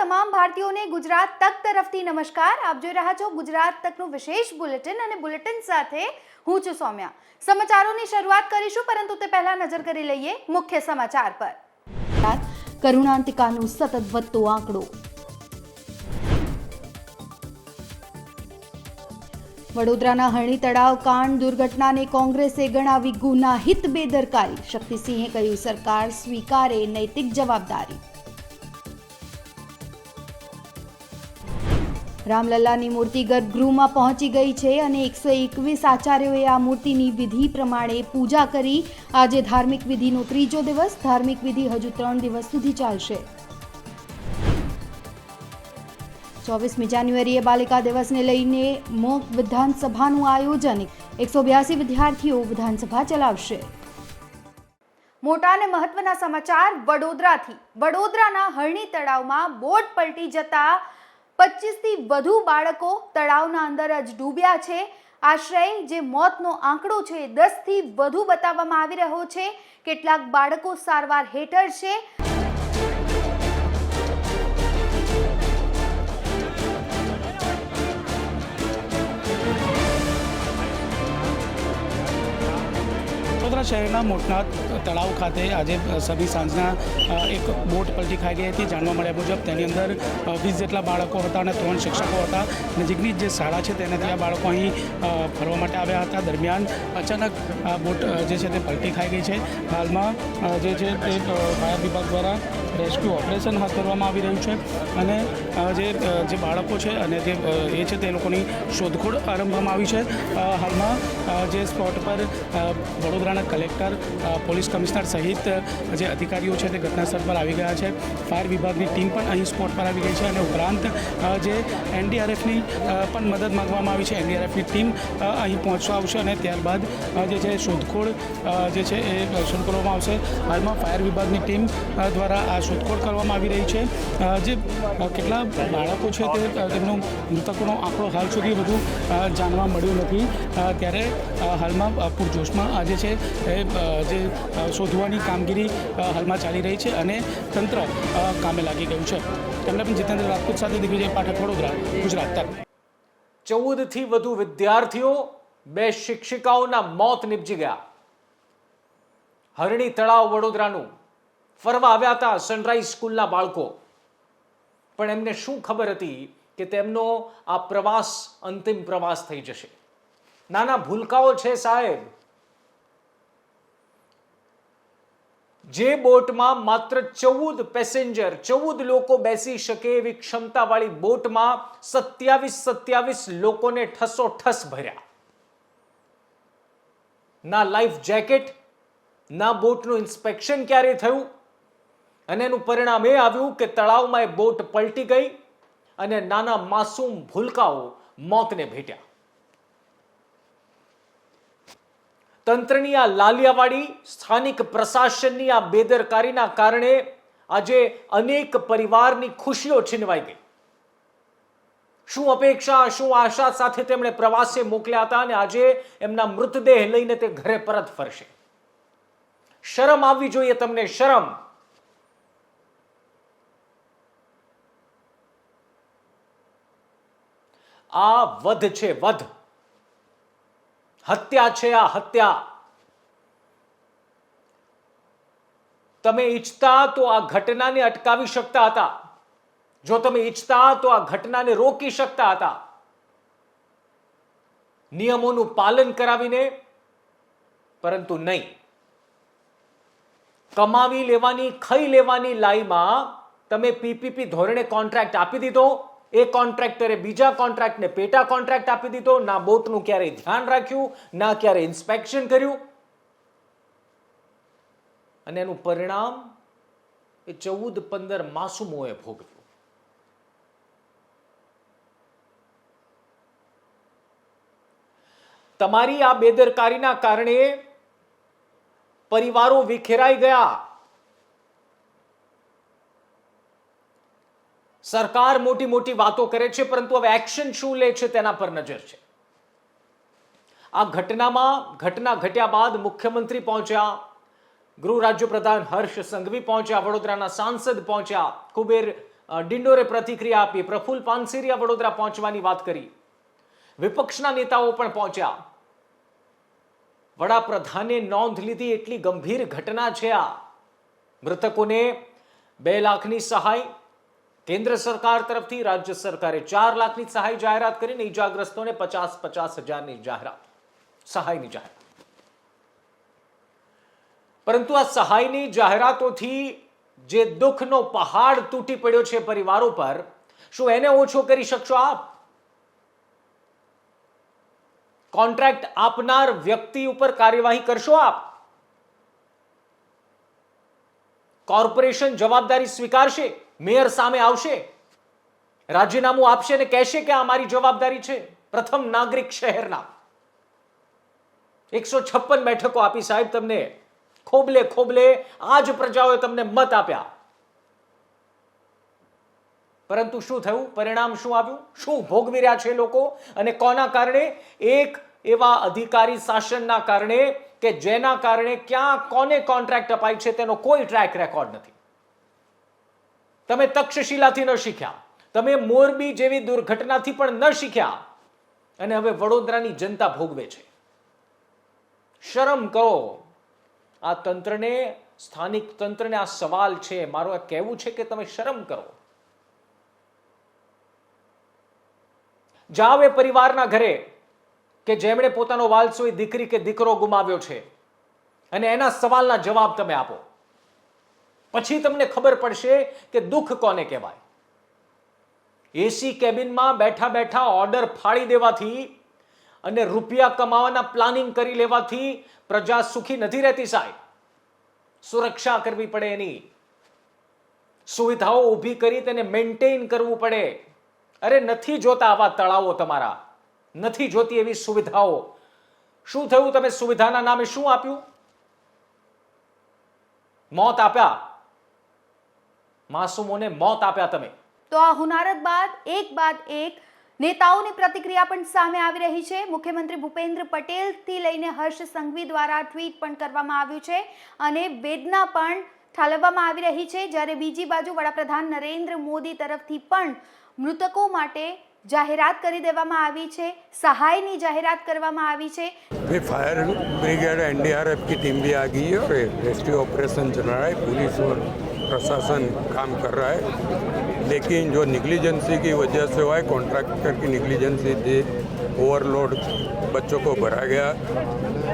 તમામ ભારતીયોને ગુજરાત તક તરફથી નમસ્કાર. આપ જોઈ રહ્યા છો ગુજરાત તકનું વિશેષ બુલેટિન અને બુલેટિન સાથે હું છું સૌમ્યા. સમાચારોની શરૂઆત કરીશું, પરંતુ તે પહેલા નજર કરી લઈએ મુખ્ય સમાચાર પર. કરુણાંતિકાનો સતત વધતો આંકડો. વડોદરાના હરણી તળાવ કાંડ દુર્ઘટનાને કોંગ્રેસે ગણાવી ગુનાહિત બેદરકારી. શક્તિસિંહે કહ્યું, સરકાર સ્વીકારે નૈતિક જવાબદારી. રામલલ્લાની મૂર્તિ ગર્ભગૃહમાં પહોંચી ગઈ છે અને એકસો એકવીસ આચાર્યોએ આ મૂર્તિની વિધિ પ્રમાણે પૂજા કરી. આજે ધાર્મિક વિધિનો ત્રીજો દિવસ, ધાર્મિક વિધિ હજુ ત્રણ દિવસ સુધી ચાલશે. ચોવીસમી જાન્યુઆરીએ બાલિકા દિવસને લઈને મોક વિધાનસભાનું આયોજન. એકસો બ્યાસી વિદ્યાર્થીઓ વિધાનસભા ચલાવશે. મોટા અને મહત્વના સમાચાર, વડોદરાથી. વડોદરાના હરણી તળાવમાં બોટ પલટી જતા પચીસથી વધુ બાળકો તળાવના અંદર જ ડૂબ્યા છે. આશ્રય જે મોતનો આંકડો છે દસથી વધુ બતાવવામાં આવી રહ્યો છે. કેટલાક બાળકો સારવાર હેઠળ છે. વડોદરા શહેરના મોટના તળાવ ખાતે આજે સભી સાંજના એક બોટ પલટી ખાઈ ગઈ હતી. જાણવા મળ્યા મુજબ તેની અંદર વીસ જેટલા બાળકો હતા અને ત્રણ શિક્ષકો હતા. નજીકની જે શાળા છે તેનાથી આ બાળકો અહીં ફરવા માટે આવ્યા હતા. દરમિયાન અચાનક આ બોટ જે છે તે પલટી ખાઈ ગઈ છે. હાલમાં જે છે તે ફાયર વિભાગ દ્વારા રેસ્ક્યુ ઓપરેશન હાથ ધરવામાં આવી રહ્યું છે અને જે જે બાળકો છે અને જે એ છે તે લોકોની શોધખોળ આરંભવામાં આવી છે. હાલમાં જે સ્પોટ પર વડોદરાના કલેક્ટર પોલીસ કમિશનર સહિત જે અધિકારીઓ છે તે ઘટનાસ્થળ પર આવી ગયા છે. ફાયર વિભાગની ટીમ પણ અહીં સ્પોટ પર આવી ગઈ છે અને ઉપરાંત જે એનડીઆરએફની પણ મદદ માંગવામાં આવી છે. એનડીઆરએફની ટીમ અહીં પહોંચવા આવશે અને ત્યારબાદ જે છે શોધખોળ જે છે એ શરૂ કરવામાં આવશે. હાલમાં ફાયર વિભાગની ટીમ દ્વારા આ શોધખોળ કરવામાં આવી રહી છે. જે કેટલા બાળકો છે તે તેમનો મૃતકોનો આંકડો હાલ સુધી વધુ જાણવા મળ્યો નથી. ત્યારે હાલમાં પૂરજોશમાં આજે છે, એ જે શોધવાની કામગીરી હાલમાં ચાલી રહી છે અને તંત્ર કામે લાગી ગયું છે. તેમણે પણ જીતેન્દ્ર રાજપૂત સાથે દિગ્વિજય પાઠક, વડોદરા, ગુજરાત તક ચૌદથી વધુ વિદ્યાર્થીઓ બે શિક્ષિકાઓના મોત નિપજી ગયા. હરણી તળાવ વડોદરાનું ફરવા આવ્યા હતા સનરાઈઝ સ્કૂલના બાળકો. પણ એમને શું ખબર હતી કે તેમનો આ પ્રવાસ અંતિમ પ્રવાસ થઈ જશે? નાના ભૂલકાઓ છે સાહેબ. જે બોટમાં માત્ર ચૌદ પેસેન્જર ચૌદ લોકો બેસી શકે એવી ક્ષમતાવાળી બોટમાં સત્યાવીસ સત્યાવીસ લોકોને ઠસોઠસ ભર્યા. ના લાઈફ જેકેટ ના બોટનું ઇન્સ્પેક્શન ક્યારે થયું? અને એનું પરિણામ એ આવ્યું કે તળાવમાં એ બોટ પલટી ગઈ અને નાના માસૂમ ભૂલકાઓ મોતને ભેટ્યા. તંત્રની આ લાલિયાવાડી સ્થાનિક પ્રશાસનની આ બેદરકારીના કારણે આજે અનેક પરિવારની ખુશીઓ છીનવાઈ ગઈ. શું અપેક્ષા, શું આશા સાથે તેમણે પ્રવાસે મોકલ્યા હતા અને આજે એમના મૃતદેહ લઈને તે ઘરે પરત ફરશે? શરમ આવવી જોઈએ તમને, શરમ! આ વધ છે વધ. હત્યા છે આ હત્યા. તમે ઈચ્છતા તો આ ઘટનાને અટકાવી શકતા હતા. જો તમે ઈચ્છતા તો આ ઘટનાને રોકી શકતા હતા. નિયમોનું પાલન કરાવીને, પરંતુ નહીં. કમાવી લેવાની, ખાઈ લેવાની લાઈમાં તમે પીપીપી ધોરણે કોન્ટ્રાક્ટ આપી દીધો. એ કોન્ટ્રાક્ટરે બીજા કોન્ટ્રાક્ટને પેટા કોન્ટ્રાક્ટ આપી દીધો. ના બોટનું ક્યારેય ધ્યાન રાખ્યું, ના ક્યારે ઇન્સ્પેક્શન કર્યું. અને એનું પરિણામ એ ચૌદ પંદર માસુમોએ ભોગવ્યું. તમારી આ બેદરકારીના કારણે પરિવારો વિખેરાઈ ગયા. સરકાર મોટી મોટી વાતો કરે છે, પરંતુ હવે એક્શન શું લે છે તેના પર નજર છે. આ ઘટનામાં, ઘટના ઘટ્યા બાદ મુખ્યમંત્રી પહોંચ્યા, ગૃહ રાજ્ય પ્રધાન હર્ષ સંઘવી પહોંચ્યા, વડોદરાના સાંસદ પહોંચ્યા, કુબેર ડિંડોરે પ્રતિક્રિયા આપી, પ્રફુલ પાનસેરિયા વડોદરા પહોંચવાની વાત કરી. વિપક્ષના નેતાઓ પણ પહોંચ્યા. વડાપ્રધાને નોંધ લીધી એટલી ગંભીર ઘટના છે આ. મૃતકોને બે લાખની સહાય કેન્દ્ર સરકાર તરફથી રાજ્ય સરકારે ચાર લાખની સહાય જાહેરાત કરીને ઈજાગ્રસ્તોને પચાસ પચાસ હજારની જાહેરાત. સહાયની જાહેરાત. પરંતુ આ સહાયની જાહેરાતોથી જે દુઃખનો પહાડ તૂટી પડ્યો છે પરિવારો પર, શું એને ઓછો કરી શકશો આપ? કોન્ટ્રાક્ટ આપનાર વ્યક્તિ ઉપર કાર્યવાહી કરશો આપ? કોર્પોરેશન જવાબદારી સ્વીકારશે? મેયર સામે આવશે. રાજીનામું આપશે ને કહેશે કે આ મારી જવાબદારી છે. પ્રથમ નાગરિક શહેરના. એકસો છપ્પન બેઠકો આપી સાહેબ તમને. ખોબલે ખોબલે આ જ પ્રજાઓએ તમને મત આપ્યા. પરંતુ શું થયું? પરિણામ શું આવ્યું? શું ભોગવી રહ્યા છે લોકો? અને કોના કારણે? એક એવા અધિકારી શાસનના કારણે કે જેના કારણે ક્યાં કોને કોન્ટ્રાક્ટ અપાય છે તેનો કોઈ ટ્રેક રેકોર્ડ નથી. તમે તક્ષશિલાથી ન શીખ્યા. તમે મોરબી જેવી દુર્ઘટનાથી પણ ન શીખ્યા. અને હવે વડોદરાની જનતા ભોગવે છે. શરમ કરો. આ તંત્રને, સ્થાનિક તંત્રને આ સવાલ છે. મારું આ કહેવું છે કે તમે શરમ કરો. જાવે પરિવારના ઘરે કે જેમણે પોતાનો વાલસોઈ દીકરી કે દીકરો ગુમાવ્યો છે. અને એના સવાલના જવાબ તમે આપો. પછી તમને ખબર પડશે કે દુઃખ કોને કહેવાય? એસી કેબિનમાં બેઠા બેઠા ઓર્ડર ફાળી દેવાથી અને રૂપિયા કમાવાના પ્લાનિંગ કરી લેવાથી પ્રજા સુખી નથી રહેતી સાહેબ. સુરક્ષા કરવી પડે એની. સુવિધાઓ ઊભી કરી તેને મેન્ટેન કરવું પડે. અરે નથી જોતા આવા તળાવો તમારા. નથી જોતી એવી સુવિધાઓ. શું થયું? તમે સુવિધાના નામે શું આપ્યું? મોત આપ્યા. માસૂમોને મોત આપ્યા તમે તો આ હુનારત બાદ એક બાદ એક નેતાઓની પ્રતિક્રિયા પણ સામે આવી રહી છે મુખ્યમંત્રી ભૂપેન્દ્ર પટેલથી લઈને હર્ષ સંઘવી દ્વારા ટ્વીટ પણ કરવામાં આવ્યું છે અને વેદના પણ ઠાલવવામાં આવી રહી છે જ્યારે બીજી બાજુ વડાપ્રધાન નરેન્દ્ર મોદી તરફથી પણ મૃતકો માટે જાહેરાત કરી દેવામાં આવી છે સહાયની જાહેરાત કરવામાં આવી છે फिर फायर ब्रिगेड एनडीआरएफ की टीम भी आ गई है और रेस्क्यू ऑपरेशन चल रहा है पुलिस और प्रशासन काम कर रहा है। लेकिन जो निगलिजेंसी की वजह से हुआ है, कॉन्ट्रैक्टर की निगलिजेंसी थी, ओवरलोड बच्चों को भरा गया,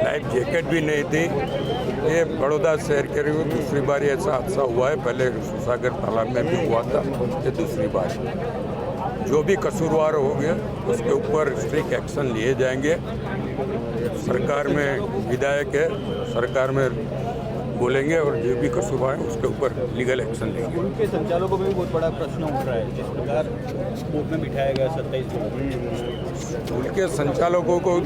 लाइफ जैकेट भी नहीं थी। ये बड़ौदा शहर के लिए दूसरी बार ऐसा हादसा हुआ है। पहले सुसागर तालाब में भी हुआ था, ये दूसरी बार। जो भी कसूरवार हो गया, उसके ऊपर स्ट्रिक्ट एक्शन लिए जाएँगे। सरकार में विधायक है, सरकार में बोलेंगे और जो भी कसूरवार है उसके ऊपर लीगल एक्शन लेंगे। उनके संचालकों में भी बहुत बड़ा प्रश्न उठ रहा है जिस प्रकार बोट में बिठाया गया सत्ताईस लोगों स्कूल के संचालकों को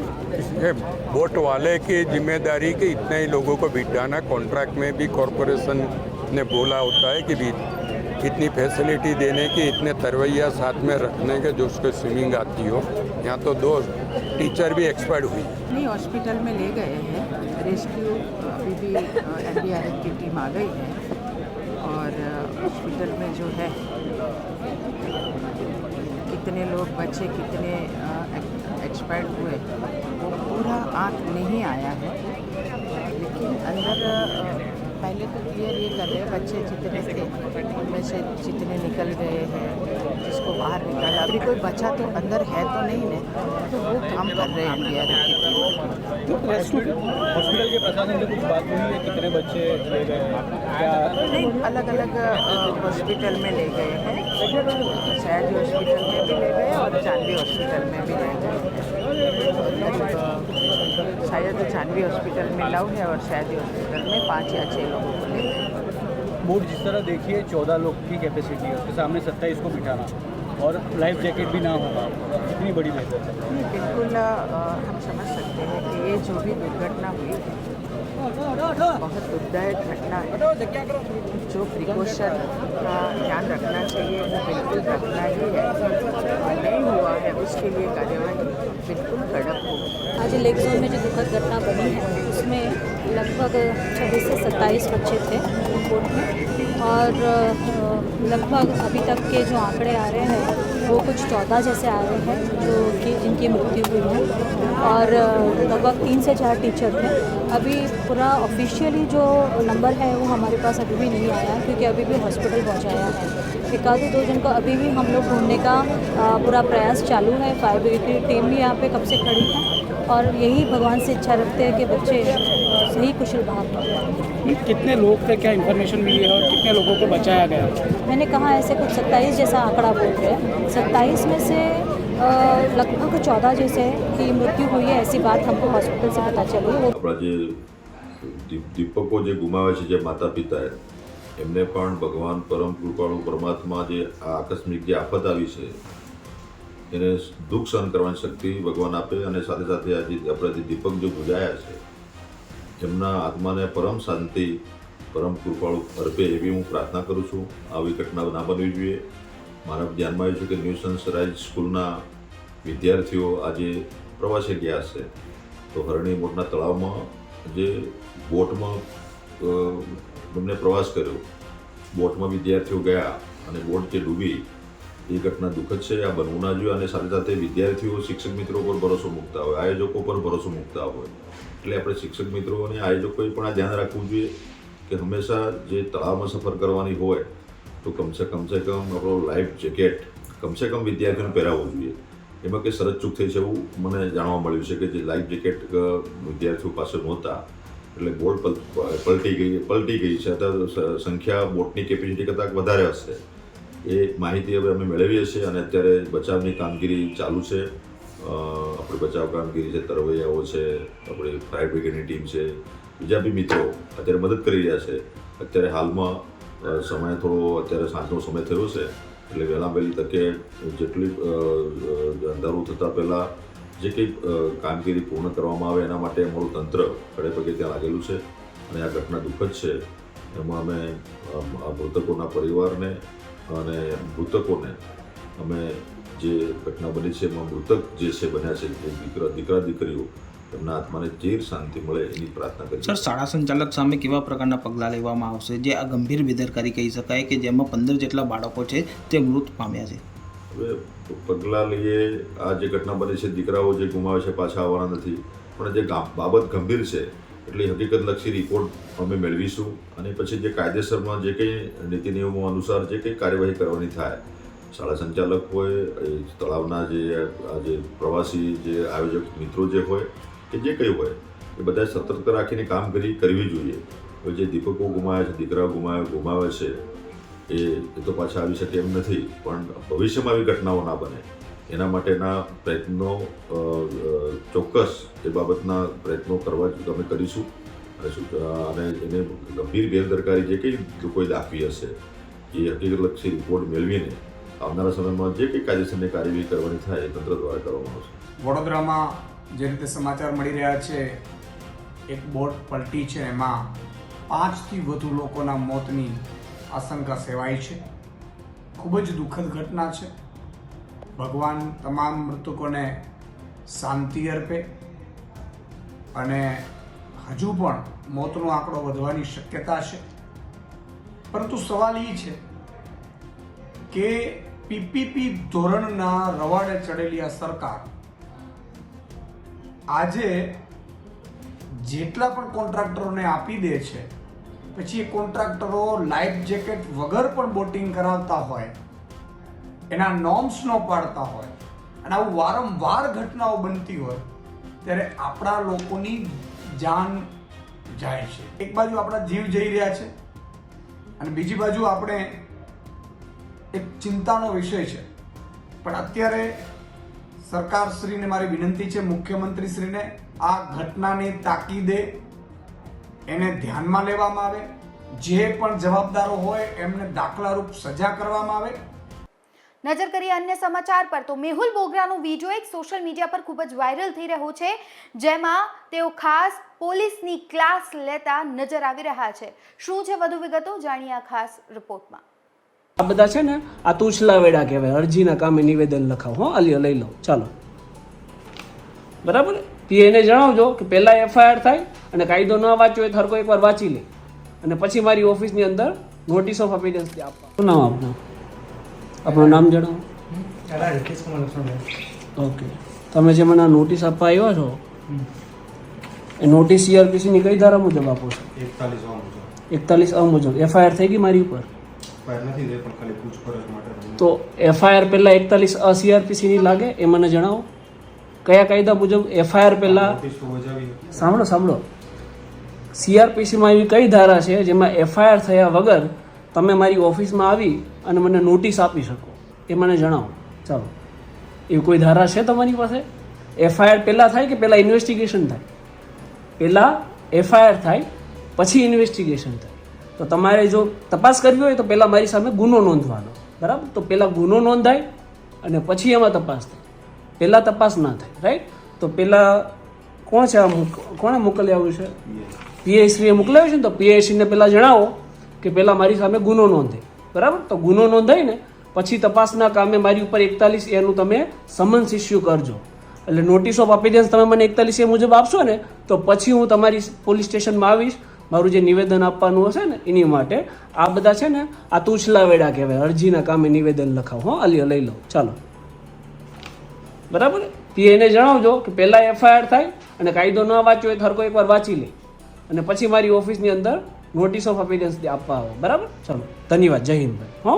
बोट वाले की ज़िम्मेदारी कि इतने ही लोगों को बिठाना। कॉन्ट्रैक्ट में भी कॉरपोरेशन ने बोला होता है कि भी इतनी फैसिलिटी देने की इतने तरवैया साथ में रखने के जो उसको स्विमिंग आती हो। यहाँ तो दो टीचर भी एक्सपर्ट हुई है। नहीं हॉस्पिटल में ले गए हैं। रेस्क्यू अभी भी एन डी आर एफ़ की टीम आ गई है और हॉस्पिटल में जो है, कितने लोग बचे, कितने एक्सपायर्ड हुए, वो पूरा आँख नहीं आया है। पहले तो क्लियर ये कर रहे हैं बच्चे जितने थे उनमें से जितने निकल गए हैं जिसको बाहर निकाला। अभी कोई बचा तो अंदर है तो नहीं ना तो वो काम कर रहे हैं की टीम। तो हॉस्पिटल के प्रशासन से कुछ बात हुई है? कितने बच्चे ले गए नहीं अलग अलग हॉस्पिटल में ले गए हैं। सयाजी हॉस्पिटल में भी ले गए और चांदी हॉस्पिटल में भी ले गए। शायद जानवी हॉस्पिटल में नौ है और सयाजी हॉस्पिटल में पाँच या छः लोगों को ले गए। बोट जिस तरह देखिए चौदह लोग की कैपेसिटी है। उसके सामने सत्ताईस को बिठाना और लाइफ जैकेट भी ना होगा। कितनी बड़ी बेहतर है। बिल्कुल हम समझ सकते हैं कि ये जो भी दुर्घटना हुई है बहुत दुखदायक घटना है। जो प्रिकॉशन का ध्यान रखना चाहिए वो बिल्कुल रखना ही है। नहीं हुआ है उसके लिए कार्यवाही बिल्कुल कड़क होगी। आज लेक जोन में जो दुखद घटना बनी है, उसमें लगभग छब्बीस से सत्ताईस बच्चे थे कोर्ट में। और लगभग अभी तक के जो आंकड़े आ रहे हैं, वो कुछ चौदह जैसे आ रहे हैं, जो कि जिनकी मृत्यु हुई है। और लगभग तीन से चार टीचर थे। अभी पूरा ऑफिशियली जो नंबर है, वो हमारे पास अभी भी नहीं आया क्योंकि अभी भी हॉस्पिटल पहुँचाया है। एक आधे दो जन को अभी भी हम लोग ढूँढने का पूरा प्रयास चालू है। फायर ब्रिगेड की टीम भी यहाँ पे कब से खड़ी है। और यही भगवान से इच्छा रखते हैं कि बच्चे अ, सही कुशल बाहर निकलें। कितने लोग थे क्या इन्फॉर्मेशन मिली है और कितने लोगों को बचाया गया मैंने कहा ऐसे कुछ सत्ताईस जैसा आंकड़ा बोल रहे हैं सत्ताईस में से अ, लगभग चौदह जैसे की मृत्यु हुई है ऐसी बात हमको हॉस्पिटल से पता चली वो આપણા જે દીપ- દીપકો જે ગુમાવે છે જે માતા પિતાએ એમને પણ ભગવાન પરમ કૃપાળુ પરમાત્મા જે આ આકસ્મિક જે આફત આવી છે એને દુઃખ સહન કરવાની શક્તિ ભગવાન આપે અને સાથે સાથે આજે આપણા જે દીપક જે ગુજાયા છે, એમના આત્માને પરમ શાંતિ, પરમ કૃપાળુ અર્પે એવી હું પ્રાર્થના કરું છું. આવી ઘટના ના બનવી જોઈએ. મારા ધ્યાનમાં આવ્યું છે કે ન્યૂ સનસરાઇઝ સ્કૂલના વિદ્યાર્થીઓ આજે પ્રવાસે ગયા છે. તો હરણી મોટના તળાવમાં જે બોટમાં બંને પ્રવાસ કર્યો. બોટમાં વિદ્યાર્થીઓ ગયા અને બોટ જે ડૂબી એ ઘટના દુઃખદ છે, આ બનવું જોઈએ અને સાથે સાથે વિદ્યાર્થીઓ, શિક્ષક મિત્રો પર ભરોસો મૂકતા હોય, આયોજકો પર ભરોસો મૂકતા હોય. એટલે આપણે શિક્ષક મિત્રો અને આયોજકોએ પણ આ ધ્યાન રાખવું જોઈએ કે હંમેશા જે તળાવમાં સફર કરવાની હોય, તો કમસે કમસે કમ આપણો લાઈફ જેકેટ કમસે કમ વિદ્યાર્થીઓને પહેરાવવું જોઈએ. એમાં કંઈ સરજ ચૂક થઈ છે એવું મને જાણવા મળ્યું છે કે જે લાઈફ જેકેટ વિદ્યાર્થીઓ પાસે નહોતા. એટલે બોટ પલટી ગઈ પલટી ગઈ છે. અથવા સંખ્યા બોટની કેપેસિટી કરતાં વધારે હશે. એ માહિતી હવે અમે મેળવીએ છીએ અને અત્યારે બચાવની કામગીરી ચાલુ છે. આપણે બચાવ કામગીરી છે, તરવૈયાઓ છે, આપણી ફાયર બ્રિગેડની ટીમ છે બીજા બી મિત્રો અત્યારે મદદ કરી રહ્યા છે. અત્યારે હાલમાં સમય થોડો અત્યારે સાંજનો સમય થયો છે, એટલે વહેલા વહેલી તકે જેટલી અંધારું થતાં પહેલાં જે કંઈ કામગીરી પૂર્ણ કરવામાં આવે એના માટે અમારું તંત્ર ખડે પગે ત્યાં લાગેલું છે. અને આ ઘટના દુઃખદ છે. એમાં અમે મૃતકોના પરિવારને અને મૃતકોને અમે જે ઘટના બની છે એમાં મૃતક જે છે બન્યા છે તે દીકરા દીકરા દીકરીઓ એમના આત્માને ચીર શાંતિ મળે એની પ્રાર્થના કરી સર શાળા સંચાલક સામે કેવા પ્રકારના પગલાં લેવામાં આવશે? જે આ ગંભીર બેદરકારી કહી શકાય કે જેમાં પંદર જેટલા બાળકો છે તે મૃત પામ્યા છે. હવે પગલાં લઈએ આ જે ઘટના બની છે દીકરાઓ જે ગુમાવે છે પાછા આવવાના નથી. પણ જે બાબત ગંભીર છે એટલે હકીકતલક્ષી રિપોર્ટ અમે મેળવીશું અને પછી જે કાયદેસરમાં જે કંઈ નીતિ નિયમો અનુસાર જે કંઈ કાર્યવાહી કરવાની થાય, શાળા સંચાલક હોય તળાવના જે આ જે પ્રવાસી જે આયોજક મિત્રો જે હોય કે જે કંઈ હોય, એ બધા સતર્ક રાખીને કામગીરી કરવી જોઈએ. હવે જે દીપકો ગુમાવે છે દીકરા ગુમાવે ગુમાવે છે, એ તો પાછા આવી શકે એમ નથી, પણ ભવિષ્યમાં આવી ઘટનાઓ ના બને. એના માટેના પ્રયત્નો ચોક્કસ એ બાબતના પ્રયત્નો કરવા અમે કરીશું. અને એને ગંભીર બેદરકારી જે કંઈ લોકોએ દાખવી હશે, એ હકીકતલક્ષી રિપોર્ટ મેળવીને આવનારા સમયમાં જે કંઈ કાયદેસરની કાર્યવાહી કરવાની થાય એ તંત્ર દ્વારા કરવામાં આવશે. વડોદરામાં જે રીતે સમાચાર મળી રહ્યા છે, એક બોટ પલટી છે, એમાં પાંચથી વધુ લોકોના મોતની આશંકા સેવાય છે. ખૂબ જ દુઃખદ ઘટના છે. ભગવાન તમામ મૃતકોને શાંતિ અર્પે અને હજુ પણ મોતનો આંકડો વધવાની શક્યતા છે. પરંતુ સવાલ એ છે કે પીપીપી ધોરણના રવાડે ચડેલી આ સરકાર આજે જેટલા પણ કોન્ટ્રાક્ટરોને આપી દે છે, પછી એ કોન્ટ્રાક્ટરો લાઈફ જેકેટ વગર પણ બોટિંગ કરાવતા હોય એના નોર્મ્સ ન પાડતા હોય અને આવું વારંવાર ઘટનાઓ બનતી હોય, ત્યારે આપણા લોકોની જાન જાય છે. એક બાજુ આપણા જીવ જઈ રહ્યા છે અને બીજી બાજુ આપણે એક ચિંતાનો વિષય છે. પણ અત્યારે સરકારશ્રીને મારી વિનંતી છે, મુખ્યમંત્રીશ્રીને આ ઘટનાની તાકીદે એને ધ્યાનમાં લેવામાં આવે. જે પણ જવાબદારો હોય એમને દાખલારૂપ સજા કરવામાં આવે. નજર કરીએ અન્ય સમાચાર પર, તો મેહુલ બોગરાનો વીડિયો એક સોશિયલ મીડિયા પર ખૂબ જ વાયરલ થઈ રહ્યો છે, જેમાં તેઓ ખાસ પોલીસની ક્લાસ લેતા નજર આવી રહ્યા છે. શું છે વધુ વિગતો? જાણીએ આ ખાસ રિપોર્ટમાં. આ બધા છે ને, આ તુછલા વેડા કહેવાય, અરજીના કામે નિવેદન લખાવ. હો અલી લઈ લો. ચાલો. બરાબર? પીએને જણાવજો કે પહેલાં એફઆઈઆર થાય અને કાયદો ન વાંચ્યો એ થરકો એકવાર વાંચી લે. અને પછી મારી ઓફિસની અંદર નોટિસ ઓફ અપીલન્સ આપવા. શું નામ આપનું? આપણું નામ જણાવો. ઓકે. તમે જે મને આ નોટિસ આપવા આવ્યા છો એ નોટિસ સીઆરપીસીની કઈ ધારા મુજબ આપો છો? એકતાલીસ અ મુજબ. એફઆઈઆર થઈ ગઈ મારી ઉપર? તો એફઆઈઆર પહેલાં એકતાલીસ અ સીઆરપીસીની લાગે એ મને જણાવો. કયા કાયદા મુજબ એફઆઈઆર પહેલાં સાંભળો સાંભળો. સીઆરપીસીમાં એવી કઈ ધારા છે જેમાં એફઆઈઆર થયા વગર તમે મારી ઓફિસમાં આવી અને મને નોટિસ આપી શકો. એ મને જણાવો. ચાલો. એવી કોઈ ધારા છે તમારી પાસે? એફઆઈઆર પહેલાં થાય કે પહેલાં ઇન્વેસ્ટિગેશન થાય? પહેલાં એફઆઈઆર થાય પછી ઇન્વેસ્ટિગેશન થાય. તો તમારે જો તપાસ કરવી હોય તો પહેલાં મારી સામે ગુનો નોંધવાનો. બરાબર? તો પહેલાં ગુનો નોંધાય અને પછી એમાં તપાસ થાય. પહેલાં તપાસ ના થાય. રાઈટ તો પહેલાં કોણ છે આ કોણે મોકલી આવ્યું છે? પીએસસીએ મોકલાવ્યું છે ને તો પીએસસીને પહેલાં જણાવો. કે પહેલાં મારી સામે ગુનો નોંધે. બરાબર? તો ગુનો નોંધાય ને પછી તપાસના કામે મારી ઉપર એકતાલીસ એનું તમે સમન્સ ઇસ્યુ કરજો. એટલે નોટિસ ઓફ અપીડન્સ તમે મને એકતાલીસ એ મુજબ આપશો ને, તો પછી હું તમારી પોલીસ સ્ટેશનમાં આવીશ. મારું જે નિવેદન આપવાનું હશે ને, એની માટે આ બધા છે ને, આ તૂછલા વેડા કહેવાય. અરજીના કામે નિવેદન લખાવ. હો અલી લઈ લો. ચાલો. બરાબર? પીએને જણાવજો કે પહેલાં એફઆઈઆર થાય અને કાયદો ન વાંચ્યો હોય તો હરકો એકવાર વાંચી લે. અને પછી મારી ઓફિસની અંદર નોટિસ ઓફ અપીરન્સ આપવા આવો બરાબર ચલો ધન્યવાદ જય હિન્દ હો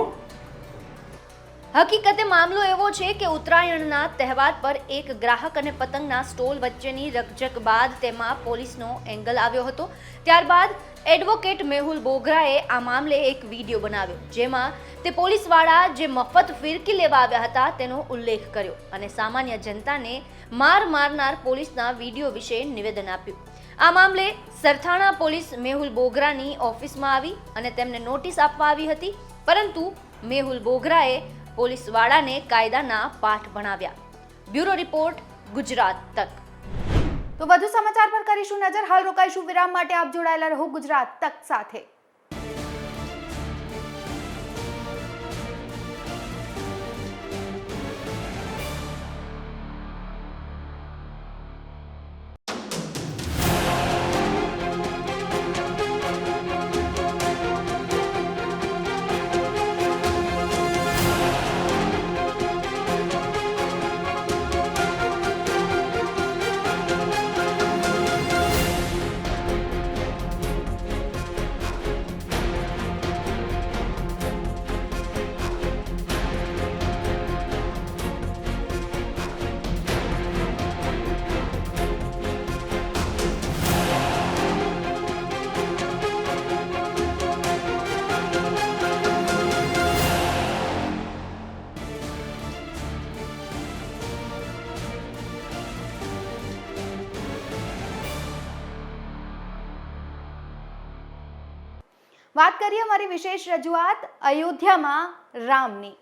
હકીકતે મામલો એવો છે કે ઉત્તરાયણના તહેવાર પર એક ગ્રાહક અને પતંગના સ્ટોલ વચ્ચેની રકઝક બાદ તેમાં પોલીસનો એંગલ આવ્યો હતો. ત્યારબાદ એડવોકેટ મેહુલ બોગરાએ આ મામલે એક વીડિયો બનાવ્યો, જેમાં તે પોલીસવાળા જે મફત ફિરકી લેવા આવ્યા હતા તેનો ઉલ્લેખ કર્યો અને સામાન્ય જનતાને માર મારનાર પોલીસના વીડિયો વિશે નિવેદન આપ્યું. આ મામલે સરથાણા પોલીસ મેહુલ બોગરાની ઓફિસમાં આવી અને તેમને નોટિસ આપવા આવી હતી, પરંતુ મેહુલ બોગરાએ પોલીસવાળાને કાયદાના પાઠ ભણાવ્યા. બ્યુરો રિપોર્ટ, ગુજરાત તક. તો વધુ સમાચાર પર કરીશું નજર. હાલ રોકાઈશું વિરામ માટે. આપ જોડાયેલા રહો ગુજરાત તક સાથે. અમારી વિશેષ રજૂઆત અયોધ્યામાં રામની.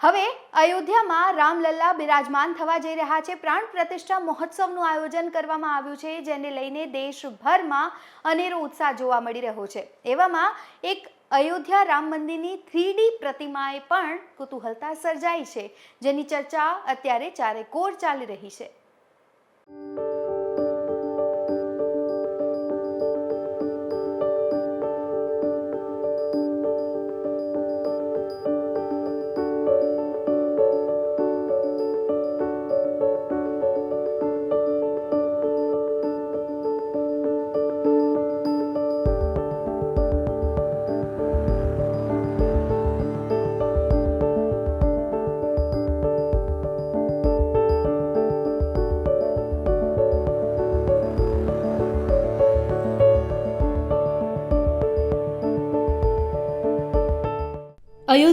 હવે અયોધ્યામાં રામલલ્લા બિરાજમાન થવા જઈ રહ્યા છે. પ્રાણ પ્રતિષ્ઠા મહોત્સવનું આયોજન કરવામાં આવ્યું છે, જેને લઈને દેશભરમાં અનેરો ઉત્સાહ જોવા મળી રહ્યો છે. એવામાં એક અયોધ્યા રામ મંદિરની થ્રીડી પ્રતિમાએ પણ કુતૂહલતા સર્જાઈ છે. જેની ચર્ચા અત્યારે ચારે કોર ચાલી રહી છે.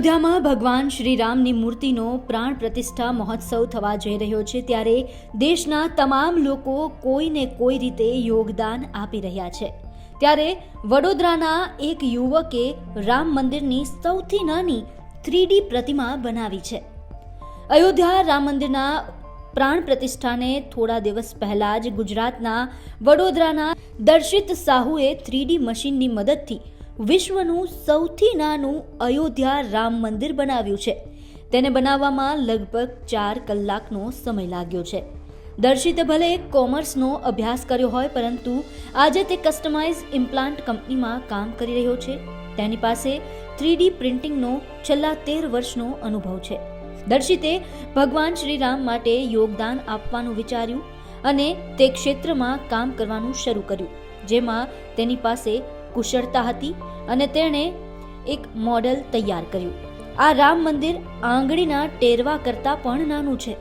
અયોધ્યામાં ભગવાન શ્રી રામની મૂર્તિનો પ્રાણ પ્રતિષ્ઠા મહોત્સવ થવા જઈ રહ્યો છે ત્યારે દેશના તમામ લોકો કોઈને કોઈ રીતે યોગદાન આપી રહ્યા છે. ત્યારે વડોદરાના એક યુવકે રામ મંદિરની સૌથી નાની થ્રીડી પ્રતિમા બનાવી છે. અયોધ્યા રામ મંદિરના પ્રાણ પ્રતિષ્ઠાને થોડા દિવસ પહેલા જ ગુજરાતના વડોદરાના દર્શિત સાહુએ થ્રીડી મશીનની મદદથી વિશ્વનું સૌથી નાનું અયોધ્યા રામ મંદિર બનાવ્યું છે. તેને બનાવવામાં લગભગ ચાર કલાકનો સમય લાગ્યો છે. દર્શિતે ભલે કોમર્સનો અભ્યાસ કર્યો હોય, પરંતુ આજે તે કસ્ટમાઇઝ ઇમ્પ્લાન્ટ કંપનીમાં કામ કરી રહ્યો છે. તેની પાસે થ્રીડી પ્રિન્ટિંગનો છેલ્લા તેર વર્ષનો અનુભવ છે. દર્શિતે ભગવાન શ્રીરામ માટે યોગદાન આપવાનું વિચાર્યું અને તે ક્ષેત્રમાં કામ કરવાનું શરૂ કર્યું, જેમાં તેની પાસે કુશળતા હતી અને તેણે એક મોડેલ તૈયાર કર્યું. આ રામ મંદિર આંગળીના ટેરવા કરતાં પણ નાનું છે.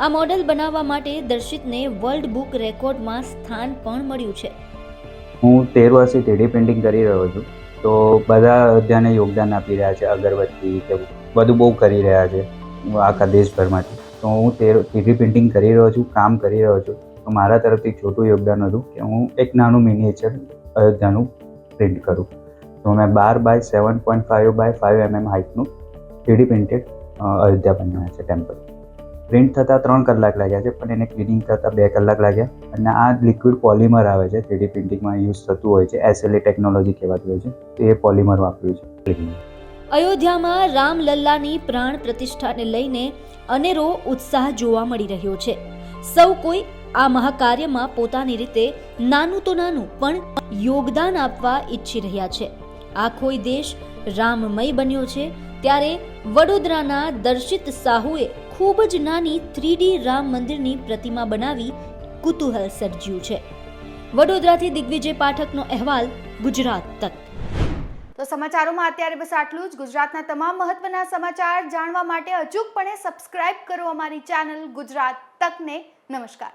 આ મોડેલ બનાવવા માટે દર્શિતને વર્લ્ડ બુક રેકોર્ડમાં સ્થાન પણ મળ્યું છે. હું તેર વર્ષથી થ્રીડી પ્રિન્ટિંગ કરી રહ્યો છું. તો બધા અયોધ્યાને યોગદાન આપી રહ્યા છે, અગરબત્તી કે બધું બહુ કરી રહ્યા છે આખા દેશભરમાંથી. તો હું તેર થ્રીડી પ્રિન્ટિંગ કરી રહ્યો છું, કામ કરી રહ્યો છું. તો મારા તરફથી છોટું યોગદાન હતું કે હું એક નાનું મિનિએચર અયોધ્યાનું પ્રિન્ટ કરું. તો મેં બાર by seven point five by five mm હાઇટનું three D printed Ayodhya બનાવ્યા છે ટેમ્પલ પ્રિન્ટ થતાં ત્રણ કલાક લાગ્યા છે, પણ એને ક્લિનિંગ થતાં બે કલાક લાગ્યા. અને આ લિક્વિડ પોલિમર આવે છે થ્રીડી પ્રિન્ટિંગમાં યુઝ થતું હોય છે એસએલએ ટેકનોલોજી કહેવાતી હોય છે એ પોલિમર વાપર્યું છે. અયોધ્યામાં રામલલ્લાની પ્રાણ પ્રતિષ્ઠાને લઈને અનેરો ઉત્સાહ જોવા મળી રહ્યો છે. સૌ કોઈ આ મહાકાર્યમાં પોતાની રીતે નાનું તો નાનું, પણ યોગદાન આપવા ઈચ્છી રહ્યા છે. આખોય દેશ રામમય બન્યો છે, ત્યારે વડોદરાના દર્શિત સાહુએ ખૂબ જ નાની થ્રીડી રામ મંદિરની પ્રતિમા બનાવી કુતૂહલ સર્જ્યું છે. વડોદરાથી દિગ્વિજય પાઠકનો અહેવાલ ગુજરાત તક. તો સમાચારોમાં અત્યારે બસ આટલું જ. ગુજરાતના તમામ મહત્વના સમાચાર જાણવા માટે અચૂકપણે સબસ્ક્રાઇબ કરો અમારી ચેનલ ગુજરાત તકને. નમસ્કાર.